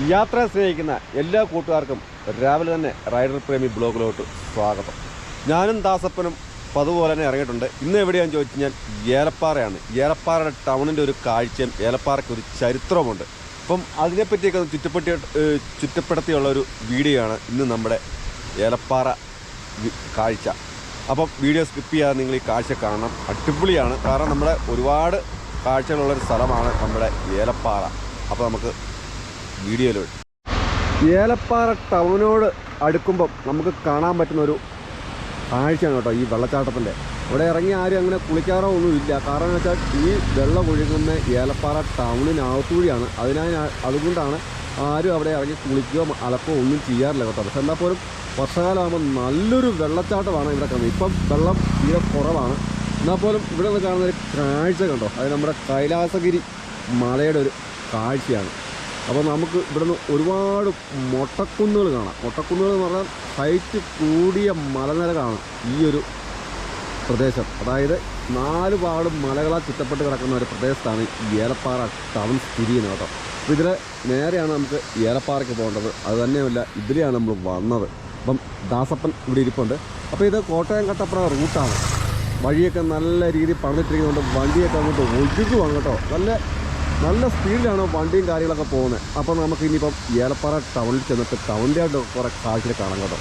യാത്ര സ്നേഹിക്കുന്ന എല്ലാ കൂട്ടുകാർക്കും രാവിലെ തന്നെ റൈഡർ പ്രേമി ബ്ലോഗിലോട്ട് സ്വാഗതം. ഞാനും ദാസപ്പനും പതുപോലെ തന്നെ ഇറങ്ങിയിട്ടുണ്ട്. ഇന്ന് എവിടെയാണെന്ന് ചോദിച്ചു കഴിഞ്ഞാൽ ഏലപ്പാറയാണ്. ഏലപ്പാറയുടെ ടൗണിന്റെ ഒരു കാഴ്ചയും ഏലപ്പാറയ്ക്ക് ഒരു ചരിത്രവുമുണ്ട്. അപ്പം അതിനെപ്പറ്റിയൊക്കെ ഒന്ന് ചുറ്റപ്പെട്ടി ചുറ്റപ്പെടുത്തിയുള്ള ഒരു വീഡിയോ ആണ് ഇന്ന് നമ്മുടെ ഏലപ്പാറ കാഴ്ച. അപ്പം വീഡിയോ സ്കിപ്പ് ചെയ്യാതെ നിങ്ങൾ ഈ കാഴ്ച കാണണം. അടിപൊളിയാണ്. കാരണം നമ്മുടെ ഒരുപാട് കാഴ്ചകളുള്ളൊരു സ്ഥലമാണ് നമ്മുടെ ഏലപ്പാറ. അപ്പോൾ നമുക്ക് വീഡിയോയിലോട്ട്. ഏലപ്പാറ ടൗണിനോട് അടുക്കുമ്പം നമുക്ക് കാണാൻ പറ്റുന്ന ഒരു കാഴ്ചയാണ് കേട്ടോ ഈ വെള്ളച്ചാട്ടത്തിന്റെ. ഇവിടെ ഇറങ്ങി ആരും അങ്ങനെ കുളിക്കാറോ ഒന്നുമില്ല കാരണം വെച്ചാൽ ഈ വെള്ളം ഒഴുകുന്ന ഏലപ്പാറ ടൗണിനകത്തൂഴിയാണ് അതിനാൽ അതുകൊണ്ടാണ് ആരും അവിടെ ഇറങ്ങി കുളിക്കുകയോ അലക്കുകയോ ഒന്നും ചെയ്യാറില്ല കേട്ടോ. പക്ഷെ എന്നാൽ പോലും വർഷകാലമാകുമ്പോൾ നല്ലൊരു വെള്ളച്ചാട്ടമാണ് ഇവിടെ കാണുന്നത്. ഇപ്പം വെള്ളം തീരെ കുറവാണ്. എന്നാൽ പോലും ഇവിടെ നിന്ന് കാണുന്ന ഒരു കാഴ്ച കണ്ടോ? അത് നമ്മുടെ കൈലാസഗിരി മലയുടെ ഒരു കാഴ്ചയാണ്. അപ്പോൾ നമുക്ക് ഇവിടുന്ന് ഒരുപാട് മൊട്ടക്കുന്നുകൾ കാണാം. മൊട്ടക്കുന്നുകൾ എന്ന് പറഞ്ഞാൽ ഹൈറ്റ് കൂടിയ മലനിരകളാണ് ഈ ഒരു പ്രദേശം. അതായത് നാല് പാടും മലകളാൽ ചുറ്റപ്പെട്ട് കിടക്കുന്ന ഒരു പ്രദേശത്താണ് ഏലപ്പാറ ടൗൺ സ്ഥിതി ചെയ്യുന്നത് കേട്ടോ. അപ്പോൾ ഇതിൽ നേരെയാണ് നമുക്ക് ഏലപ്പാറയ്ക്ക് പോകേണ്ടത്. അത് തന്നെയല്ല ഇതിലെയാണ് നമ്മൾ വന്നത്. അപ്പം ദാസപ്പൻ ഇവിടെ ഇരിപ്പുണ്ട്. അപ്പോൾ ഇത് കോട്ടയം കട്ടപ്പുറ റൂട്ടാണ്. വഴിയൊക്കെ നല്ല രീതിയിൽ പണിതിട്ടിരിക്കുന്നതുകൊണ്ട് വണ്ടിയൊക്കെ അങ്ങോട്ട് ഒഴുകുവാണ് കേട്ടോ. നല്ല നല്ല സ്പീഡിലാണ് വണ്ടിയും കാര്യങ്ങളൊക്കെ പോകുന്നത്. അപ്പോൾ നമുക്ക് ഇനിയിപ്പം ഏലപ്പാറ ടൗണിൽ ചെന്നിട്ട് ടൗണിന്റെ ആയിട്ട് കുറേ കാഴ്ചയിൽ കാണാം കേട്ടോ.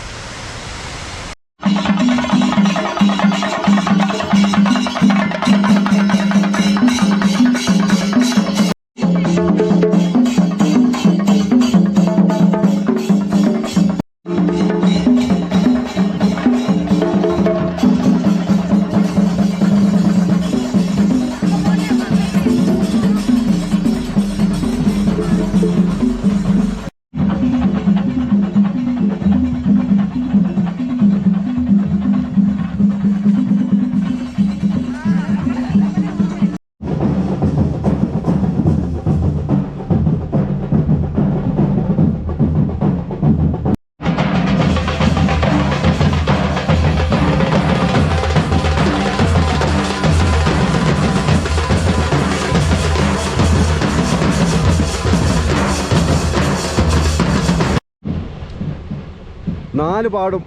നാല് പാടും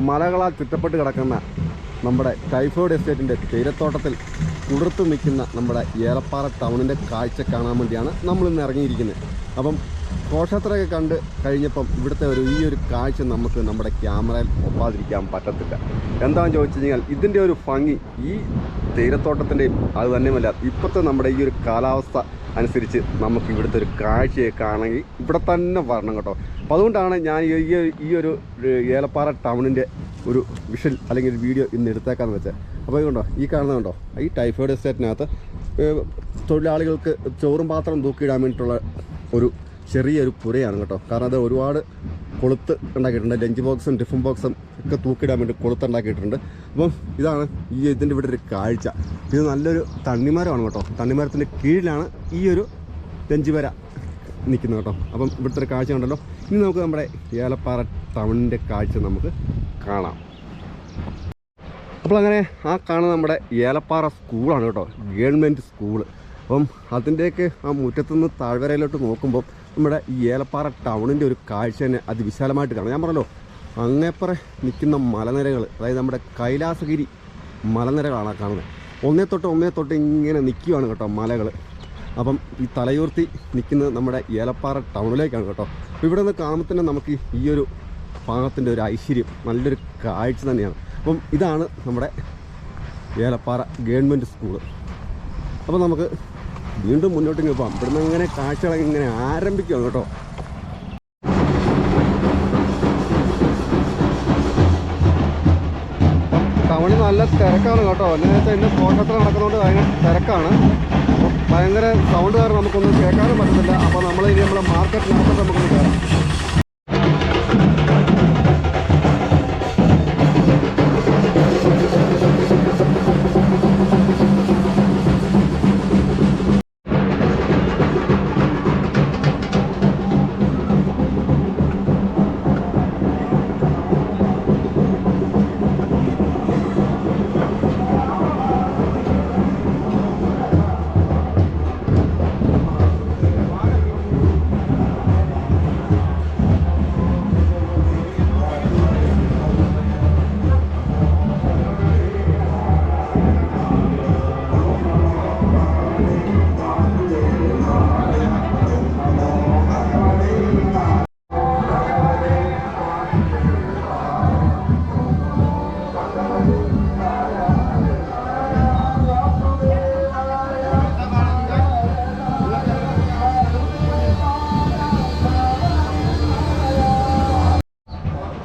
മലകളാൽ ചുറ്റപ്പെട്ട് കിടക്കുന്ന നമ്മുടെ ടൈഫോയിഡ് എസ്റ്റേറ്റിന്റെ തേയിലത്തോട്ടത്തിൽ കുളിർത്ത് നിൽക്കുന്ന നമ്മുടെ ഏലപ്പാറ ടൗണിന്റെ കാഴ്ച കാണാൻ വേണ്ടിയാണ് നമ്മളിന്ന് ഇറങ്ങിയിരിക്കുന്നത്. അപ്പം ഘോഷയാത്രയൊക്കെ കണ്ട് കഴിഞ്ഞപ്പം ഇവിടുത്തെ ഒരു ഈ ഒരു കാഴ്ച നമുക്ക് നമ്മുടെ ക്യാമറയിൽ ഒപ്പാതിരിക്കാൻ പറ്റത്തില്ല. എന്താണെന്ന് ചോദിച്ചു കഴിഞ്ഞാൽ ഇതിന്റെ ഒരു ഭംഗി ഈ തേയിലത്തോട്ടത്തിന്റെയും അത് തന്നെയുമല്ല ഇപ്പോഴത്തെ നമ്മുടെ ഈ ഒരു കാലാവസ്ഥ അനുസരിച്ച് നമുക്ക് ഇവിടുത്തെ ഒരു കാഴ്ചയെ കാണണമെങ്കിൽ ഇവിടെ തന്നെ വരണം കേട്ടോ. അപ്പോൾ അതുകൊണ്ടാണ് ഞാൻ ഈ ഈ- ഒരു ഏലപ്പാറ ടൗണിന്റെ ഒരു വിഷൽ അല്ലെങ്കിൽ വീഡിയോ ഇന്ന് എടുത്തേക്കാന്ന് വെച്ചത്. അപ്പോൾ ഇതുണ്ടോ? ഈ കാണുന്നത് കണ്ടോ? ഈ ടൈഫോയിഡ് എസ്റ്റേറ്റിനകത്ത് തൊഴിലാളികൾക്ക് ചോറും പാത്രം തൂക്കിയിടാൻ വേണ്ടിയിട്ടുള്ള ഒരു ചെറിയൊരു പുരയാണ് കേട്ടോ. കാരണം അത് ഒരുപാട് കൊളുത്ത് ഉണ്ടാക്കിയിട്ടുണ്ട്. ലഞ്ച് ബോക്സും ടിഫിൻ ബോക്സും ഒക്കെ തൂക്കിയിടാൻ വേണ്ടി കൊളുത്ത് ഉണ്ടാക്കിയിട്ടുണ്ട്. അപ്പം ഇതാണ് ഈ ഇതിന്റെ ഇവിടെ ഒരു കാഴ്ച. ഇത് നല്ലൊരു തണ്ണിമരമാണ് കേട്ടോ. തണ്ണിമരത്തിന്റെ കീഴിലാണ് ഈ ഒരു ലഞ്ച് വര നിൽക്കുന്നത് കേട്ടോ. അപ്പം ഇവിടുത്തെ ഒരു കാഴ്ച ഉണ്ടല്ലോ ഇനി നമുക്ക് നമ്മുടെ ഏലപ്പാറ ടൗണിന്റെ കാഴ്ച നമുക്ക് കാണാം. അപ്പോൾ അങ്ങനെ ആ കാണുന്ന നമ്മുടെ ഏലപ്പാറ സ്കൂളാണ് കേട്ടോ ഗവൺമെന്റ് സ്കൂൾ. അപ്പം അതിന്റെയൊക്കെ ആ മുറ്റത്തുനിന്ന് താഴ്വരയിലോട്ട് നോക്കുമ്പോൾ നമ്മുടെ ഈ ഏലപ്പാറ ടൗണിന്റെ ഒരു കാഴ്ച തന്നെ അതിവിശാലമായിട്ട് കാണാം. ഞാൻ പറഞ്ഞല്ലോ അങ്ങേപ്പുറം നിൽക്കുന്ന മലനിരകൾ അതായത് നമ്മുടെ കൈലാസഗിരി മലനിരകളാണ് ആ കാണുന്നത്. ഒന്നേ തൊട്ട് ഒന്നേ തൊട്ട് ഇങ്ങനെ നിൽക്കുകയാണ് കേട്ടോ മലകൾ. അപ്പം ഈ തലയുർത്തി നിൽക്കുന്നത് നമ്മുടെ ഏലപ്പാറ ടൗണിലേക്കാണ് കേട്ടോ. ഇവിടെ നിന്ന് കാണുമ്പോൾ തന്നെ നമുക്ക് ഈ ഒരു ഭാഗത്തിന്റെ ഒരു ഐശ്വര്യം നല്ലൊരു കാഴ്ച തന്നെയാണ്. അപ്പം ഇതാണ് നമ്മുടെ ഏലപ്പാറ ഗവൺമെന്റ് സ്കൂൾ. അപ്പോൾ നമുക്ക് വീണ്ടും മുന്നോട്ട് ഇങ്ങനെ പോകാം. ഇവിടുന്ന് ഇങ്ങനെ കാഴ്ചകളൊക്കെ ഇങ്ങനെ ആരംഭിക്കുകയാണ് കേട്ടോ. ടൗണിൽ നല്ല തിരക്കാണ് കേട്ടോ. വെച്ചാൽ ഇന്ന് കോട്ടത്തിൽ നടക്കുന്നതുകൊണ്ട് ഭയങ്കര തിരക്കാണ്. ഭയങ്കര സൗണ്ട് കാരണം നമുക്കൊന്നും കേൾക്കാനും പറ്റത്തില്ല. അപ്പോൾ നമ്മൾ നമ്മുടെ നമ്മളെ മാർക്കറ്റിനകത്തോട്ട് നമുക്കൊന്ന് കയറാം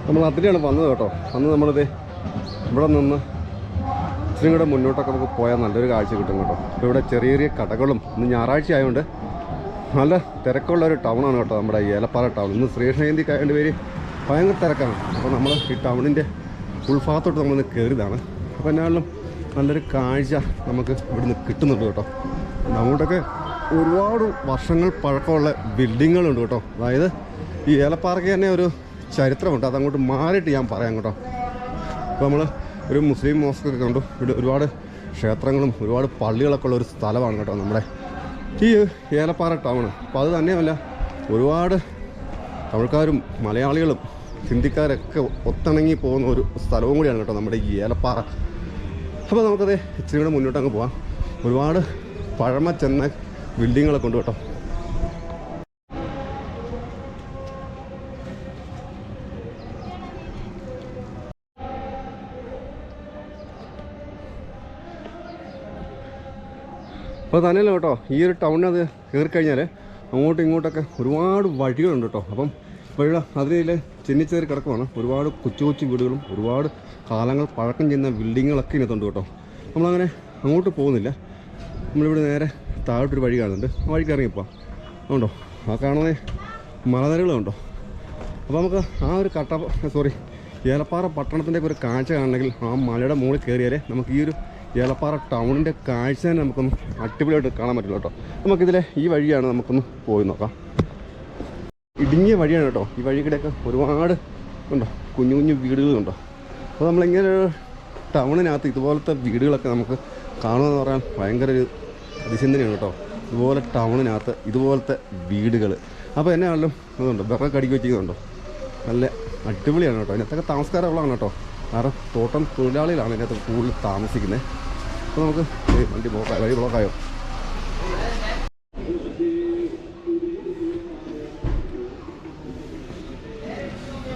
നമ്മൾ അതിലെയാണ് വന്നത് കേട്ടോ. അന്ന് നമ്മളിത് ഇവിടെ നിന്ന് ഇച്ചിരി കൂടെ മുന്നോട്ടൊക്കെ നമുക്ക് പോയാൽ നല്ലൊരു കാഴ്ച കിട്ടും കേട്ടോ. അപ്പോൾ ഇവിടെ ചെറിയ ചെറിയ കടകളും ഇന്ന് ഞായറാഴ്ച ആയതുകൊണ്ട് നല്ല തിരക്കുള്ള ഒരു ടൗണാണ് കേട്ടോ നമ്മുടെ ഏലപ്പാറ ടൗൺ ഇന്ന് ശ്രീകൃഷ്ണജയന്തിക്ക് ആയതുകൊണ്ട് പേര് ഭയങ്കര തിരക്കാണ്. അപ്പോൾ നമ്മൾ ഈ ടൗണിന്റെ ഉൾഭാഗത്തോട്ട് നമ്മളിന്ന് കയറിയതാണ് അപ്പോൾ എന്നാലും നല്ലൊരു കാഴ്ച നമുക്ക് ഇവിടുന്ന് കിട്ടുന്നുണ്ട് കേട്ടോ. അങ്ങോട്ടൊക്കെ ഒരുപാട് വർഷങ്ങൾ പഴക്കമുള്ള ബിൽഡിങ്ങുകളുണ്ട് കേട്ടോ. അതായത് ഈ ഏലപ്പാറയ്ക്ക് തന്നെ ഒരു ചരിത്രമുണ്ട്. അതങ്ങോട്ട് മാറിയിട്ട് ഞാൻ പറയാം കേട്ടോ. അപ്പോൾ നമ്മൾ ഒരു മുസ്ലിം മോസ്കൊക്കെ കണ്ടു. ഇവിടെ ഒരുപാട് ക്ഷേത്രങ്ങളും ഒരുപാട് പള്ളികളൊക്കെ ഉള്ള ഒരു സ്ഥലമാണ് കേട്ടോ നമ്മുടെ ഈ ഏലപ്പാറ ടൗൺ അപ്പോൾ അത് തന്നെയല്ല ഒരുപാട് തമിഴ്ക്കാരും മലയാളികളും ഹിന്ദിക്കാരൊക്കെ ഒത്തിണങ്ങി പോകുന്ന ഒരു സ്ഥലവും കൂടിയാണ് കേട്ടോ നമ്മുടെ ഈ ഏലപ്പാറ. അപ്പോൾ നമുക്കത് ഇച്ചിരി കൂടെ മുന്നോട്ട് അങ്ങ് പോവാം. ഒരുപാട് പഴമ ചെന്ന ബിൽഡിങ്ങുകളൊക്കെ ഉണ്ട് കേട്ടോ. അപ്പോൾ തന്നെയല്ല കേട്ടോ ഈ ഒരു ടൗണിനത് കയറി കഴിഞ്ഞാൽ അങ്ങോട്ടും ഇങ്ങോട്ടൊക്കെ ഒരുപാട് വഴികളുണ്ട് കേട്ടോ. അപ്പം ഇപ്പോഴും അതിൽ ചെന്നിച്ചേറി കിടക്കുവാണ്. ഒരുപാട് കൊച്ചു കൊച്ചു വീടുകളും ഒരുപാട് കാലങ്ങൾ പഴക്കം ചെയ്യുന്ന ബിൽഡിങ്ങുകളൊക്കെ ഇതിനകത്തുണ്ട് കേട്ടോ. നമ്മളങ്ങനെ അങ്ങോട്ട് പോകുന്നില്ല. നമ്മളിവിടെ നേരെ താഴോട്ടൊരു വഴി കാണുന്നുണ്ട്. ആ വഴിക്ക് ഇറങ്ങിപ്പോ ഉണ്ടോ ആ കാണുന്ന മലനിരകളുണ്ടോ അപ്പോൾ നമുക്ക് ആ ഒരു കട്ട സോറി ഏലപ്പാറ പട്ടണത്തിന്റെ ഒരു കാഴ്ച കാണണമെങ്കിൽ ആ മലയുടെ മുകളിൽ കയറിയാലേ നമുക്ക് ഈ ഒരു ഏലപ്പാറ ടൗണിന്റെ കാഴ്ച തന്നെ നമുക്കൊന്ന് അടിപൊളിയായിട്ട് കാണാൻ പറ്റില്ല കേട്ടോ. നമുക്കിതിലെ ഈ വഴിയാണ് നമുക്കൊന്ന് പോയി നോക്കാം. ഇടുങ്ങിയ വഴിയാണ് കേട്ടോ. ഈ വഴിക്കിടെയൊക്കെ ഒരുപാട് ഉണ്ടോ? കുഞ്ഞു കുഞ്ഞു വീടുകളുണ്ടോ? അപ്പോൾ നമ്മളിങ്ങനെ ടൗണിനകത്ത് ഇതുപോലത്തെ വീടുകളൊക്കെ നമുക്ക് കാണുമെന്ന് പറയാൻ ഭയങ്കര ഒരു അതിചിന്തനയാണ് കേട്ടോ. ഇതുപോലെ ടൗണിനകത്ത് ഇതുപോലത്തെ വീടുകൾ അപ്പോൾ എന്നെ ആണെങ്കിലും അതുണ്ടോ? വിറക് കടിക്ക് വെച്ചിരിക്കുന്നുണ്ടോ? നല്ല അടിപൊളിയാണ് കേട്ടോ. അതിനകത്തൊക്കെ താമസക്കാരുള്ളതാണ് കേട്ടോ. കാരണം തോട്ടം തൊഴിലാളികളാണ് ഇതിനകത്ത് കൂടുതൽ താമസിക്കുന്നത്. അപ്പോൾ നമുക്ക് വണ്ടി ബ്ലോക്കായോ വഴി ബ്ലോക്കായോ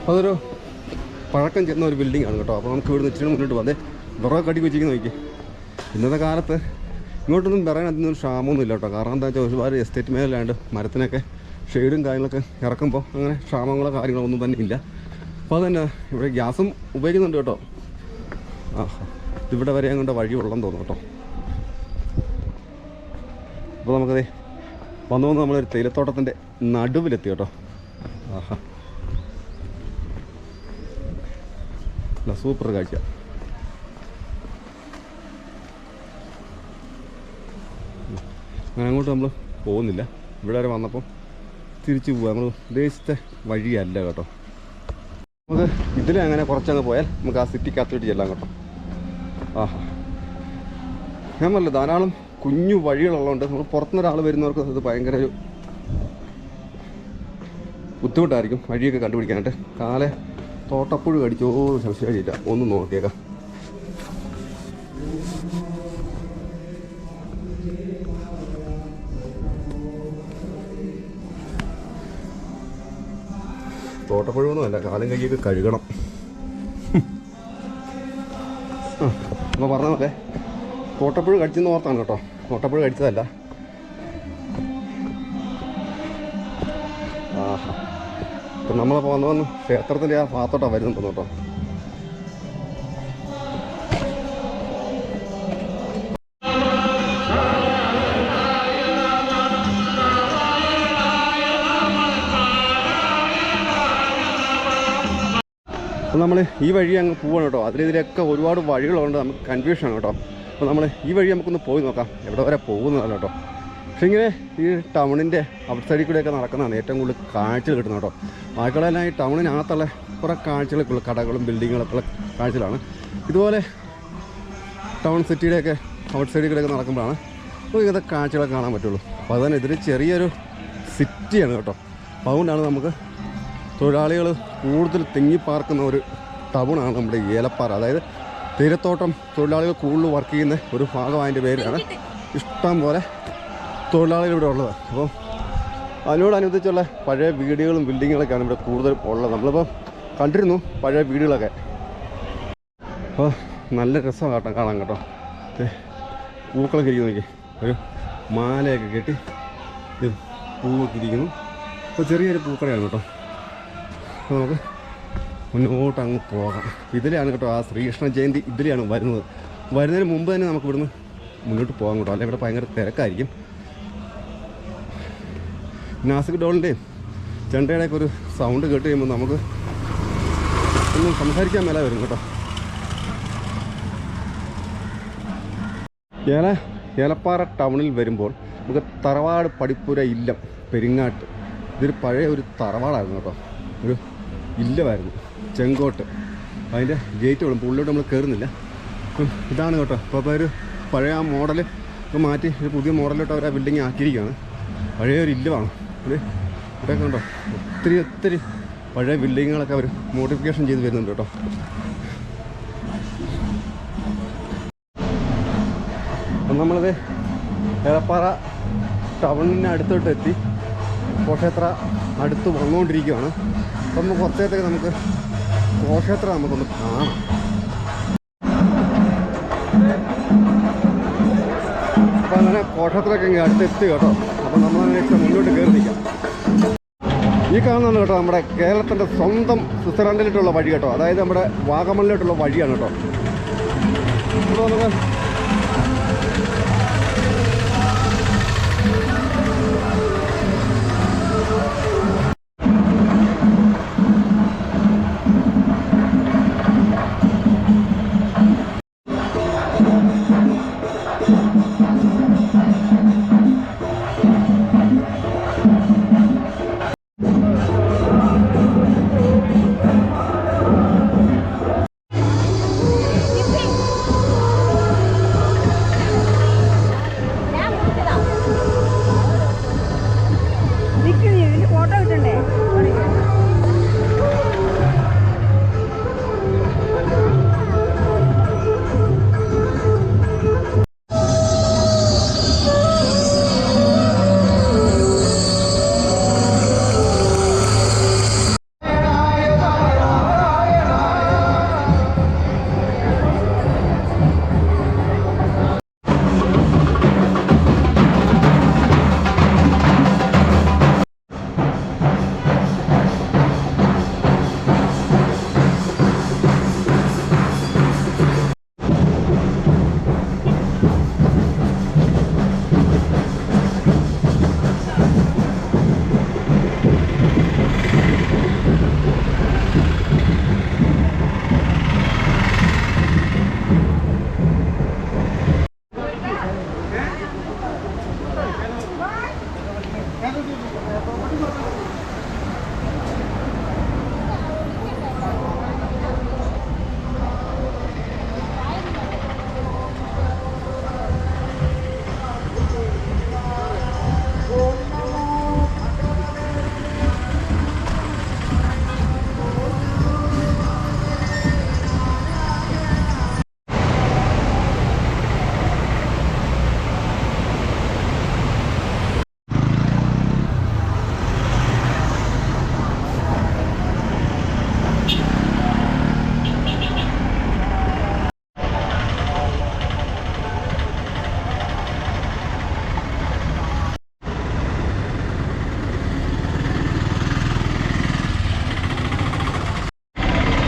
അതൊരു പഴക്കം ചെന്ന ഒരു ബിൽഡിംഗ് ആണ് കേട്ടോ. അപ്പോൾ നമുക്ക് ഇവിടുന്ന് ഇച്ചിരി മുന്നോട്ട് പോകാതെ വിറക് കടി വെച്ചിരിക്കുന്ന നോക്കി ഇന്നത്തെ കാലത്ത് ഇങ്ങോട്ടൊന്നും പറയാൻ അതിനൊരു ക്ഷാമമൊന്നുമില്ല കേട്ടോ. കാരണം എന്താ വെച്ചാൽ ഒരുപാട് എസ്റ്റേറ്റ് മേഖലയാണ്ട് മരത്തിനൊക്കെ ഷെയ്ഡും കാര്യങ്ങളൊക്കെ ഇറക്കുമ്പോൾ അങ്ങനെ ക്ഷാമങ്ങളോ കാര്യങ്ങളോ ഒന്നും തന്നെ ഇല്ല. അപ്പോൾ തന്നെ ഇവിടെ ഗ്യാസും ഉപയോഗിക്കുന്നുണ്ട് കേട്ടോ. ആ ഇവിടെ വരെ അങ്ങോട്ട് വഴി ഉള്ളെന്ന് തോന്നുന്നു കേട്ടോ. അപ്പോൾ നമുക്കതേ വന്നു വന്ന് നമ്മളൊരു തേയിലത്തോട്ടത്തിന്റെ നടുവിലെത്തി കേട്ടോ. ആഹാ. അല്ല സൂപ്പർ കാഴ്ച. അങ്ങനെ അങ്ങോട്ട് നമ്മൾ പോകുന്നില്ല. ഇവിടെ വരെ വന്നപ്പോൾ തിരിച്ചു പോവാം. നമ്മൾ ഉദ്ദേശിച്ച വഴിയല്ല കേട്ടോ. നമുക്ക് ഇതിലങ്ങനെ കുറച്ചങ്ങ് പോയാൽ നമുക്ക് ആ സിറ്റിക്കകത്തോട്ട് ചെല്ലാം കേട്ടോ. ആഹ്. ഞാൻ പറഞ്ഞില്ല ധാരാളം കുഞ്ഞു വഴികളുള്ളതുകൊണ്ട് നമ്മൾ പുറത്തുനിന്നൊരാൾ വരുന്നവർക്ക് അത് ഭയങ്കര ഒരു ബുദ്ധിമുട്ടായിരിക്കും വഴിയൊക്കെ കണ്ടുപിടിക്കാനായിട്ട്. കാലെ തോട്ടപ്പുഴ കടിച്ചോ സംശയമില്ല ഒന്ന് നോക്കിയേക്കാം. തോട്ടപ്പുഴയൊന്നുമല്ല കാലും കൈയൊക്കെ കഴുകണം. അപ്പോൾ പറഞ്ഞ പോലെ തോട്ടപ്പുഴ കടിച്ചെന്ന് ഓർത്താണ് കേട്ടോ. തോട്ടപ്പുഴ കടിച്ചതല്ല. ആഹാ. ഇപ്പം നമ്മളിപ്പോൾ വന്ന് വന്ന് ക്ഷേത്രത്തിന്റെ ആ ഭാഗത്തോട്ടാണ് വരുന്നുണ്ടെന്ന് കേട്ടോ. അപ്പോൾ നമ്മൾ ഈ വഴി അങ്ങ് പോവാണ് കേട്ടോ. അതിലെതിലൊക്കെ ഒരുപാട് വഴികളുണ്ട്. നമുക്ക് കൺഫ്യൂഷനാണ് കേട്ടോ. അപ്പോൾ നമ്മൾ ഈ വഴി നമുക്കൊന്ന് പോയി നോക്കാം. എവിടെ വരെ പോകുന്നതല്ല കേട്ടോ. പക്ഷേ ഇങ്ങനെ ഈ ടൗണിന്റെ ഔട്ട് സൈഡിൽ കൂടെയൊക്കെ നടക്കുന്നതാണ് ഏറ്റവും കൂടുതൽ കാഴ്ചകൾ കിട്ടുന്നത് കേട്ടോ. ബാക്കിയുള്ളതെല്ലാം ഈ ടൗണിനകത്തുള്ള കുറേ കാഴ്ചകളൊക്കെ ഉള്ള കടകളും ബിൽഡിങ്ങുകളൊക്കെ ഉള്ള കാഴ്ചകളാണ്. ഇതുപോലെ ടൗൺ സിറ്റിയുടെയൊക്കെ ഔട്ട് സൈഡിൽ കൂടെയൊക്കെ നടക്കുമ്പോഴാണ് ഇങ്ങനത്തെ കാഴ്ചകളൊക്കെ കാണാൻ പറ്റുള്ളൂ. അപ്പോൾ അതുതന്നെ ഇതൊരു ചെറിയൊരു സിറ്റിയാണ് കേട്ടോ. അതുകൊണ്ടാണ് നമുക്ക് തൊഴിലാളികൾ കൂടുതൽ തിങ്ങിപ്പാർക്കുന്ന ഒരു ടൗണാണ് നമ്മുടെ ഏലപ്പാറ. അതായത് തീരത്തോട്ടം തൊഴിലാളികൾ കൂടുതൽ വർക്ക് ചെയ്യുന്ന ഒരു ഭാഗമായതിന്റെ പേരിലാണ്. ഇഷ്ടം പോലെ തൊഴിലാളികൾ ഇവിടെ ഉള്ളത്. അപ്പോൾ അതിനോടനുബന്ധിച്ചുള്ള പഴയ വീടുകളും ബിൽഡിങ്ങുകളൊക്കെയാണ് ഇവിടെ കൂടുതൽ ഉള്ളത്. നമ്മളിപ്പോൾ കണ്ടിരുന്നു പഴയ വീടുകളൊക്കെ. അപ്പോൾ നല്ല രസമാണ് കേട്ടോ കാണാൻ കേട്ടോ. പൂക്കളൊക്കെ ഇരിക്കുന്നു നോക്കി ഒരു മാലയൊക്കെ കെട്ടി പൂവൊക്കെ ഇരിക്കുന്നു. അപ്പോൾ ചെറിയൊരു പൂക്കടയാണ് കേട്ടോ. നമുക്ക് മുന്നോട്ട് അങ്ങ് പോകാം. ഇതിലെയാണ് കേട്ടോ ആ ശ്രീകൃഷ്ണ ജയന്തി ഇതിലെയാണ് വരുന്നത്. വരുന്നതിന് മുമ്പ് തന്നെ നമുക്ക് ഇവിടുന്ന് മുന്നോട്ട് പോകാൻ കേട്ടോ. അല്ലെങ്കിൽ ഇവിടെ ഭയങ്കര തിരക്കായിരിക്കും. നാസിക് ഡോളിന്റെയും ചെണ്ടയുടെയൊക്കെ ഒരു സൗണ്ട് കേട്ട് കഴിയുമ്പോൾ നമുക്ക് ഒന്നും സംസാരിക്കാൻ മേലെ വരും കേട്ടോ. ഏല ഏലപ്പാറ ടൗണിൽ വരുമ്പോൾ നമുക്ക് തറവാട് പടിപ്പുര ഇല്ലം പെരിങ്ങാട്ട്. ഇതൊരു പഴയ ഒരു തറവാടായിരുന്നു കേട്ടോ. ഒരു ഇല്ലമായിരുന്നു ചെങ്കോട്ട്. അതിന്റെ ഗേറ്റ് വിടും ഉള്ളിലോട്ട് നമ്മൾ കയറുന്നില്ല അപ്പം ഇതാണ് കേട്ടോ. അപ്പോൾ അപ്പോൾ ഒരു പഴയ ആ മോഡൽ മാറ്റി ഒരു പുതിയ മോഡലിലോട്ട് അവർ ആ ബിൽഡിങ് ആക്കിയിരിക്കുകയാണ്. പഴയ ഒരു ഇല്ലമാണ് ഇവിടെ കണ്ടോ? ഒത്തിരി ഒത്തിരി പഴയ ബിൽഡിങ്ങുകളൊക്കെ അവർ മോഡിഫിക്കേഷൻ ചെയ്ത് വരുന്നുണ്ട് കേട്ടോ. നമ്മളത് ഏറെപ്പാറ ടൗണിന് അടുത്തോട്ട് എത്തി കോട്ടയത്ര അടുത്ത് വന്നുകൊണ്ടിരിക്കുകയാണ്. അപ്പം നമുക്ക് കുറച്ചേരത്തേക്ക് നമുക്ക് ഘോഷയാത്ര നമുക്കൊന്ന് കാണാം. അപ്പം അങ്ങനെ കോക്ഷേത്രമൊക്കെ ഇങ്ങനെ അടുത്തെത്തി കേട്ടോ. അപ്പം ഇച്ചിരി മുന്നോട്ട് കയറി നിൽക്കാം. ഈ കാണുന്നതാണ് കേട്ടോ നമ്മുടെ കേരളത്തിന്റെ സ്വന്തം സ്വിറ്റ്സർലൻഡിലോട്ടുള്ള വഴി കേട്ടോ. അതായത് നമ്മുടെ വാഗമണിലോട്ടുള്ള വഴിയാണ് കേട്ടോ.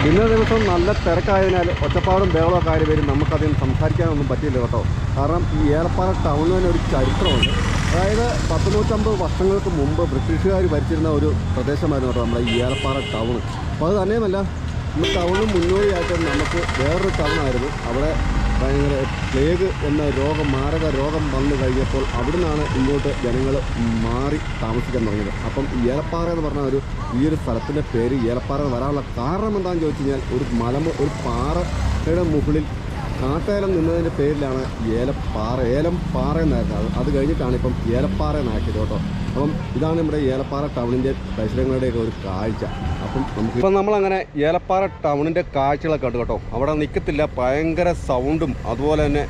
ഇന്നത്തെ ദിവസം നല്ല തിരക്കായതിനാൽ ഒറ്റപ്പാടും ബേളോ ആര് വരും. നമുക്കധികം സംസാരിക്കാനൊന്നും പറ്റില്ല കേട്ടോ. കാരണം ഈ ഏലപ്പാറ ടൗണിന് തന്നെ ഒരു ചരിത്രമുണ്ട്. അതായത് പത്ത് നൂറ്റമ്പത് വർഷങ്ങൾക്ക് മുമ്പ് ബ്രിട്ടീഷുകാർ ഭരിച്ചിരുന്ന ഒരു പ്രദേശമായിരുന്നു കേട്ടോ നമ്മുടെ ഈ ഏലപ്പാറ ടൗൺ. അപ്പോൾ അത് തന്നെയുമല്ല ഈ ടൗണിന് മുന്നോടിയായിട്ട് നമുക്ക് വേറൊരു ടൗണായിരുന്നു. അവിടെ ഭയങ്കര പ്ലേഗ് എന്ന രോഗം മാരക രോഗം വന്നു കഴിഞ്ഞപ്പോൾ അവിടെ നിന്നാണ് ഇങ്ങോട്ട് ജനങ്ങൾ മാറി താമസിക്കാൻ തുടങ്ങിയത്. അപ്പം ഏലപ്പാറ എന്ന് പറഞ്ഞ ഒരു ഈ ഒരു സ്ഥലത്തിന്റെ പേര് ഏലപ്പാറ വരാനുള്ള കാരണം എന്താണെന്ന് ചോദിച്ചു കഴിഞ്ഞാൽ ഒരു മലമ ഒരു പാറയുടെ മുകളിൽ കാട്ടേലം നിന്നതിന്റെ പേരിലാണ് ഏലപ്പാറ ഏലം പാറ എന്നായിരുന്നു അത് അത് കഴിഞ്ഞിട്ടാണ് ഇപ്പം ഏലപ്പാറ എന്നാക്കിയത് കേട്ടോ. അപ്പം ഇതാണ് നമ്മുടെ ഏലപ്പാറ ടൗണിന്റെ പരിസരങ്ങളുടെയൊക്കെ ഒരു കാഴ്ച. അപ്പം നമുക്ക് ഇപ്പം നമ്മളങ്ങനെ ഏലപ്പാറ ടൗണിന്റെ കാഴ്ചകളൊക്കെ കണ്ടു കേട്ടോ. അവിടെ നിൽക്കത്തില്ല ഭയങ്കര സൗണ്ടും അതുപോലെ തന്നെ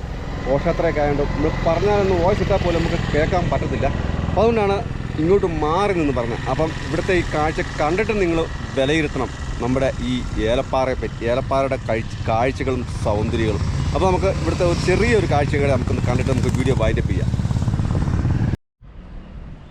ഘോഷയാത്രയൊക്കെ ആയതുകൊണ്ട് നമ്മൾ പറഞ്ഞാലൊന്ന് വോയിസ് ഇട്ടാൽ പോലും നമുക്ക് കേൾക്കാൻ പറ്റത്തില്ല. അപ്പോൾ അതുകൊണ്ടാണ് ഇങ്ങോട്ട് മാറി നിന്ന് പറഞ്ഞത്. അപ്പം ഇവിടുത്തെ ഈ കാഴ്ച കണ്ടിട്ട് നിങ്ങൾ വിലയിരുത്തണം നമ്മുടെ ഈ ഏലപ്പാറയെ പറ്റി ഏലപ്പാറയുടെ കാഴ്ച കാഴ്ചകളും സൗന്ദര്യങ്ങളും. അപ്പോൾ നമുക്ക് ഇവിടുത്തെ ഒരു ചെറിയൊരു കാഴ്ചകളെ നമുക്കൊന്ന് കണ്ടിട്ട് നമുക്ക് വീഡിയോ വൈൻഡപ്പ് ചെയ്യാം.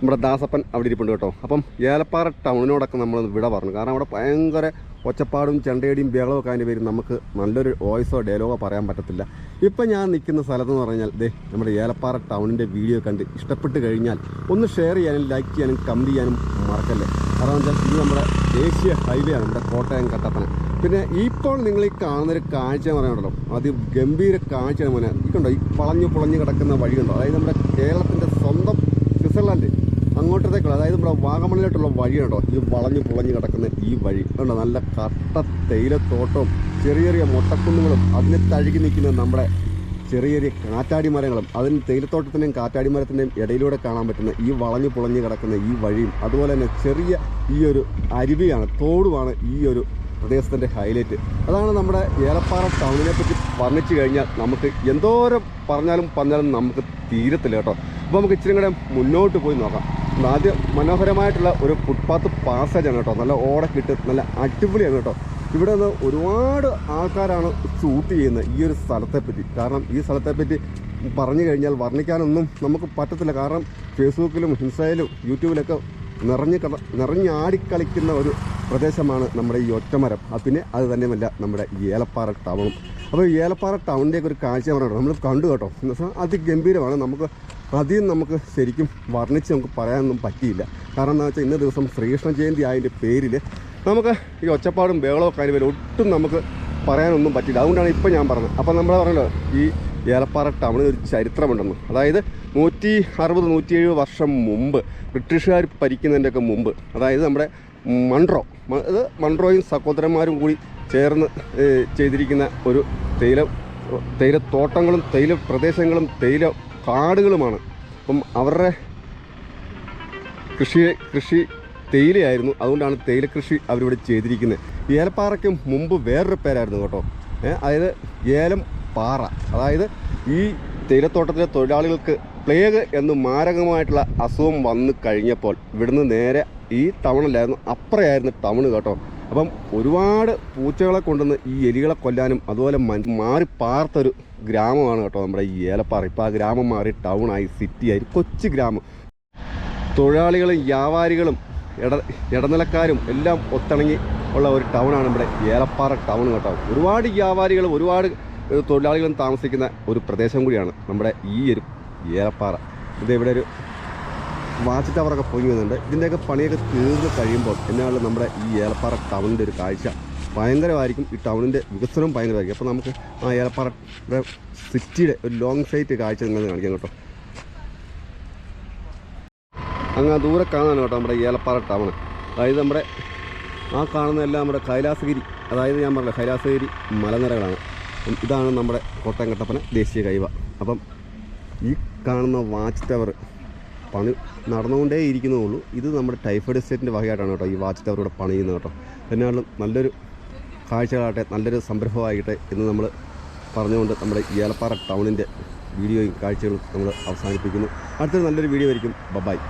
നമ്മുടെ ദാസപ്പൻ അവിടെ ഇരിപ്പുണ്ട് കേട്ടോ. അപ്പം ഏലപ്പാറ ടൗണിനോടൊക്കെ നമ്മൾ വിട പറഞ്ഞു. കാരണം അവിടെ ഭയങ്കര ഒച്ചപ്പാടും ചെണ്ടയടിയും ബഹളവും ഒക്കെ അതിന്റെ പേര് നമുക്ക് നല്ലൊരു വോയിസോ ഡയലോഗോ പറയാൻ പറ്റത്തില്ല. ഇപ്പം ഞാൻ നിൽക്കുന്ന സ്ഥലത്ത് എന്ന് പറഞ്ഞാൽ ദേ നമ്മുടെ ഏലപ്പാറ ടൗണിന്റെ വീഡിയോ കണ്ട് ഇഷ്ടപ്പെട്ട് കഴിഞ്ഞാൽ ഒന്ന് ഷെയർ ചെയ്യാനും ലൈക്ക് ചെയ്യാനും കമന്റ് ചെയ്യാനും മറക്കല്ലേ. കാരണം വെച്ചാൽ ഇത് നമ്മുടെ ദേശീയ ഹൈവേ ആണ് നമ്മുടെ കോട്ടയം കട്ടപ്പന. പിന്നെ ഇപ്പോൾ നിങ്ങൾ ഈ കാണുന്നൊരു കാഴ്ച എന്ന് പറയുന്നുണ്ടല്ലോ അത് ഗംഭീര കാഴ്ചയാണ് മോനെ. ഇതുണ്ടോ? ഈ പളഞ്ഞു പുളഞ്ഞു കിടക്കുന്ന വഴി അതായത് നമ്മുടെ കേരളത്തിന്റെ സ്വന്തം സ്വിറ്റ്സർലാൻഡ് അങ്ങോട്ടത്തേക്കുള്ള അതായത് നമ്മുടെ വാഗമണിലോട്ടുള്ള വഴി കണ്ടോ ഈ വളഞ്ഞു പുളഞ്ഞു കിടക്കുന്ന ഈ വഴി. കണ്ടോ? നല്ല കട്ട തേയിലത്തോട്ടവും ചെറിയ ചെറിയ മുട്ടക്കുന്നുകളും അതിനെ തഴുകി നിൽക്കുന്ന നമ്മുടെ ചെറിയ ചെറിയ കാറ്റാടി മരങ്ങളും അതിന് തേയിലത്തോട്ടത്തിന്റെയും കാറ്റാടി മരത്തിന്റെയും ഇടയിലൂടെ കാണാൻ പറ്റുന്ന ഈ വളഞ്ഞു പുളഞ്ഞു കിടക്കുന്ന ഈ വഴിയും അതുപോലെ തന്നെ ചെറിയ ഈ ഒരു അരുവിയാണ് തോടുമാണ് ഈ ഒരു പ്രദേശത്തിന്റെ ഹൈലൈറ്റ്. അതാണ് നമ്മുടെ ഏലപ്പാറ ടൗണിനെ പറ്റി വർണിച്ചു കഴിഞ്ഞാൽ നമുക്ക് എന്തോരം പറഞ്ഞാലും പറഞ്ഞാലും നമുക്ക് തീരത്തില്ല കേട്ടോ. അപ്പോൾ നമുക്ക് ഇച്ചിരി കൂടെ മുന്നോട്ട് പോയി നോക്കാം. ആദ്യം മനോഹരമായിട്ടുള്ള ഒരു ഫുട്പാത്ത് പാസേജാണ് കേട്ടോ. നല്ല ഓടക്കിട്ട് നല്ല അടിപൊളിയാണ് കേട്ടോ. ഇവിടെ നിന്ന് ഒരുപാട് ആൾക്കാരാണ് ഷൂട്ട് ചെയ്യുന്നത് ഈ ഒരു സ്ഥലത്തെപ്പറ്റി. കാരണം ഈ സ്ഥലത്തെപ്പറ്റി പറഞ്ഞു കഴിഞ്ഞാൽ വർണിക്കാനൊന്നും നമുക്ക് പറ്റത്തില്ല. കാരണം ഫേസ്ബുക്കിലും ഇൻസ്റ്റയിലും യൂട്യൂബിലൊക്കെ നിറഞ്ഞ് നിറഞ്ഞാടിക്കളിക്കുന്ന ഒരു പ്രദേശമാണ് നമ്മുടെ ഈ ഒറ്റമരം. പിന്നെ അത് തന്നെയുമല്ല നമ്മുടെ ഏലപ്പാറ ടൗണും. അപ്പോൾ ഏലപ്പാറ ടൗണിന്റെയൊക്കെ ഒരു കാഴ്ച പറഞ്ഞു നമ്മൾ കണ്ടു കേട്ടോ. എന്ന് വെച്ചാൽ അതിഗംഭീരമാണ്. നമുക്ക് അധികം നമുക്ക് ശരിക്കും വർണിച്ച് നമുക്ക് പറയാനൊന്നും പറ്റിയില്ല. കാരണം എന്താ വെച്ചാൽ ഇന്ന ദിവസം ശ്രീകൃഷ്ണ ജയന്തി ആയതിന്റെ പേരിൽ നമുക്ക് ഈ ഒച്ചപ്പാടും ബഹളവും കാര്യവും ഒട്ടും നമുക്ക് പറയാനൊന്നും പറ്റില്ല അതുകൊണ്ടാണ് ഇപ്പോൾ ഞാൻ പറഞ്ഞത്. അപ്പോൾ നമ്മൾ പറഞ്ഞല്ലോ ഈ ഏലപ്പാറ ടൗണിൽ ഒരു ചരിത്രമുണ്ടെന്ന്. അതായത് നൂറ്റി അറുപത് നൂറ്റി എഴുപത് വർഷം മുമ്പ് ബ്രിട്ടീഷുകാർ ഭരിക്കുന്നതിന്റെയൊക്കെ മുമ്പ് അതായത് നമ്മുടെ മൺട്രോ അത് മൺട്രോയും സഹോദരന്മാരും കൂടി ചേർന്ന് ചെയ്തിരിക്കുന്ന ഒരു തേയില തേയിലത്തോട്ടങ്ങളും തേയില പ്രദേശങ്ങളും തേയില കാടുകളുമാണ്. അപ്പം അവരുടെ കൃഷി കൃഷി തേയിലയായിരുന്നു. അതുകൊണ്ടാണ് തേയില കൃഷി അവരിവിടെ ചെയ്തിരിക്കുന്നത്. ഏലപ്പാറയ്ക്ക് മുമ്പ് വേറൊരു പേരായിരുന്നു കേട്ടോ. അതായത് ഏലം പാറ. അതായത് ഈ തേയിലത്തോട്ടത്തിലെ തൊഴിലാളികൾക്ക് പ്ലേഗ് എന്ന് മാരകമായിട്ടുള്ള അസുഖം വന്നു കഴിഞ്ഞപ്പോൾ ഇവിടുന്ന് നേരെ ഈ ടൗണിലായിരുന്നു. അപ്പുറയായിരുന്നു ടൗണ് കേട്ടോ. അപ്പം ഒരുപാട് പൂച്ചകളെ കൊണ്ടുവന്ന് ഈ എലികളെ കൊല്ലാനും അതുപോലെ മാറി പാർത്തൊരു ഗ്രാമമാണ് കേട്ടോ നമ്മുടെ ഈ ഏലപ്പാറ. ഇപ്പോൾ ആ ഗ്രാമം മാറി ടൗണായി സിറ്റിയായി കൊച്ചു ഗ്രാമം. തൊഴിലാളികളും വ്യാപാരികളും ഇട ഇടനിലക്കാരും എല്ലാം ഒത്തിണങ്ങി ഉള്ള ഒരു ടൗണാണ് നമ്മുടെ ഏലപ്പാറ ടൗൺ കേട്ടോ. ഒരുപാട് വ്യാപാരികളും ഒരുപാട് തൊഴിലാളികളും താമസിക്കുന്ന ഒരു പ്രദേശം കൂടിയാണ് നമ്മുടെ ഈ ഒരു ഏലപ്പാറ. ഇത് ഇവിടെ ഒരു വാച്ച് ടവറൊക്കെ പൊങ്ങി വരുന്നുണ്ട്. ഇതിന്റെയൊക്കെ പണിയൊക്കെ തീർന്ന് കഴിയുമ്പോൾ എന്നാണ് നമ്മുടെ ഈ ഏലപ്പാറ ടൗണിന്റെ ഒരു കാഴ്ച ഭയങ്കരമായിരിക്കും. ഈ ടൗണിന്റെ വികസനവും ഭയങ്കരമായിരിക്കും. അപ്പോൾ നമുക്ക് ആ ഏലപ്പാറ സിറ്റിയുടെ ഒരു ലോങ് സൈറ്റ് കാഴ്ച നിങ്ങൾ കാണിക്കാം കേട്ടോ. അങ്ങ് ദൂരെ കാണാനാണ് കേട്ടോ നമ്മുടെ ഏലപ്പാറ ടൗൺ അതായത് നമ്മുടെ ആ കാണുന്നതെല്ലാം നമ്മുടെ കൈലാസഗിരി അതായത് ഞാൻ പറഞ്ഞ കൈലാസഗിരി മലനിരകളാണ്. ഇതാണ് നമ്മുടെ കോട്ടയം കട്ടപ്പന ദേശീയ കൈവ. അപ്പം ഈ കാണുന്ന വാച്ച് ടവർ പണി നടന്നുകൊണ്ടേ ഇരിക്കുന്നുള്ളൂ ഇത് നമ്മുടെ ടൈഫോയിഡ് എസ്റ്റേറ്റിന്റെ വകയായിട്ടാണ് കേട്ടോ ഈ വാച്ച് ടവർ ഇവിടെ പണിയുന്നത് കേട്ടോ. എന്നാലും നല്ലൊരു കാഴ്ചകളാകട്ടെ നല്ലൊരു സംരംഭമാകട്ടെ എന്ന് നമ്മൾ പറഞ്ഞുകൊണ്ട് നമ്മുടെ ഏലപ്പാറ ടൗണിന്റെ വീഡിയോയും കാഴ്ചകളും നമ്മൾ അവസാനിപ്പിക്കുന്നു. അടുത്തൊരു നല്ലൊരു വീഡിയോ ആയിരിക്കും. ബബായ്